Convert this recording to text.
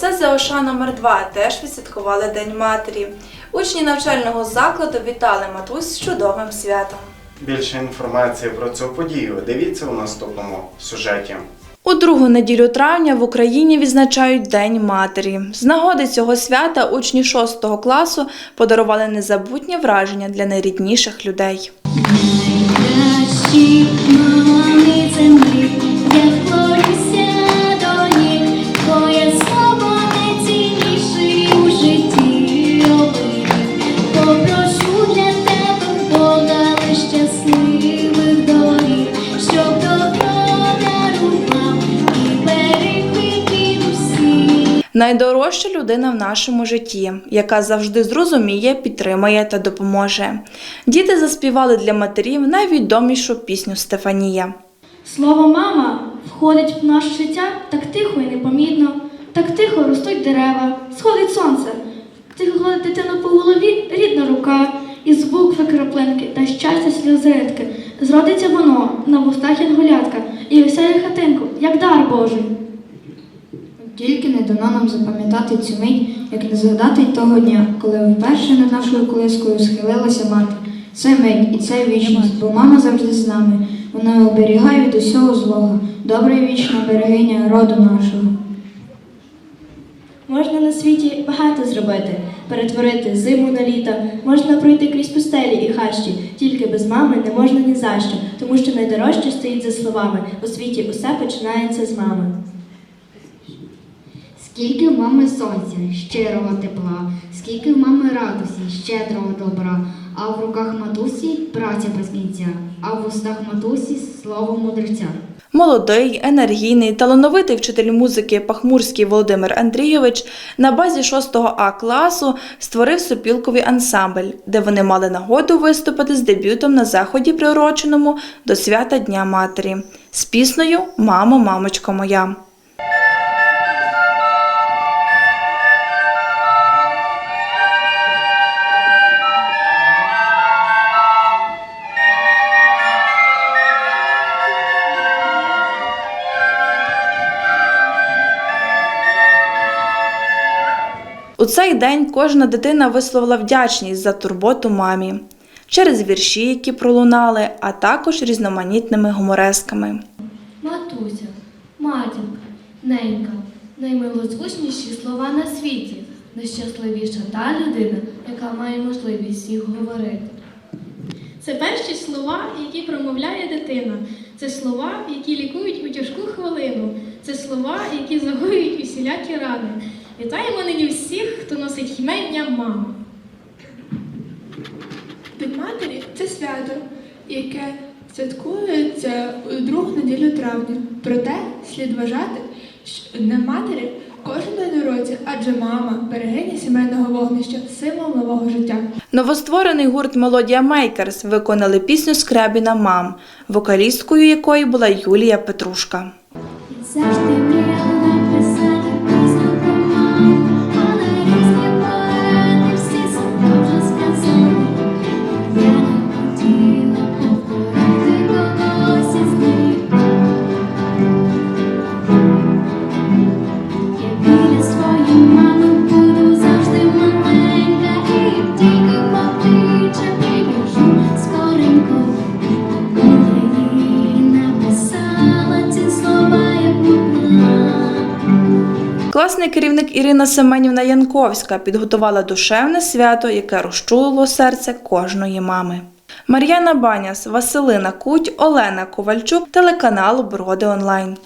СЗОШ номер 2 теж відсвяткували День матері. Учні навчального закладу вітали матусь з чудовим святом. Більше інформації про цю подію дивіться у наступному сюжеті. У другу неділю травня в Україні відзначають День матері. З нагоди цього свята учні 6 класу подарували незабутнє враження для найрідніших людей. Найкращі мами щасливих доріг, щоб добро дарував і берег віків. Найдорожча людина в нашому житті, яка завжди зрозуміє, підтримає та допоможе. Діти заспівали для матерів найвідомішу пісню Стефанія. Слово мама входить в наше життя так тихо і непомітно, так тихо ростуть дерева, сходить сонце, тихо гладить дитину по голові рідна рука, і звук краплинки та щастя сльозитки. Зродиться воно на вустах янголятка і осяє хатинку, як дар Божий. Тільки не дано нам запам'ятати цю мить, як не згадати й того дня, коли вперше над нашою колискою схилилася мати. Це мить і це вічність, бо мама завжди з нами. Вона оберігає від усього злого, добра і вічна берегиня роду нашого. Можна на світі багато зробити, перетворити зиму на літо, можна пройти крізь пустелі і хащі, тільки без мами не можна ні за що, тому що найдорожче стоїть за словами. У світі усе починається з мами. Скільки в мами сонця, щирого тепла, скільки в мами радості, щедрого добра, а в руках матусі праця без кінця, а в устах матусі слово мудреця. Молодий, енергійний, талановитий вчитель музики Пахмурський Володимир Андрійович на базі 6 А класу створив супілковий ансамбль, де вони мали нагоду виступити з дебютом на заході, приуроченому до свята Дня Матері, з піснею Мамо, мамочко моя. У цей день кожна дитина висловила вдячність за турботу мамі через вірші, які пролунали, а також різноманітними гуморесками. Матуся, матінка, ненька, наймилозвучніші слова на світі, найщасливіша та людина, яка має можливість їх говорити. Це перші слова, які промовляє дитина. Це слова, які лікують у тяжку хвилину. Це слова, які загоюють усілякі рани. Вітаємо нині всіх, хто носить хімення мама. День матері це свято, яке святкується у другу неділю травня. Проте слід вважати, що Днем матері кожен день у році, адже мама берегиня сімейного вогнища, символ нового життя. Новостворений гурт Мелодія Мейкерс виконали пісню Скрябіна Мам, вокалісткою якої була Юлія Петрушка. Завжди Класний керівник Ірина Семенівна Янковська підготувала душевне свято, яке розчулило серце кожної мами. Мар'яна Баняс, Василина Куть, Олена Ковальчук, телеканал Броди Онлайн.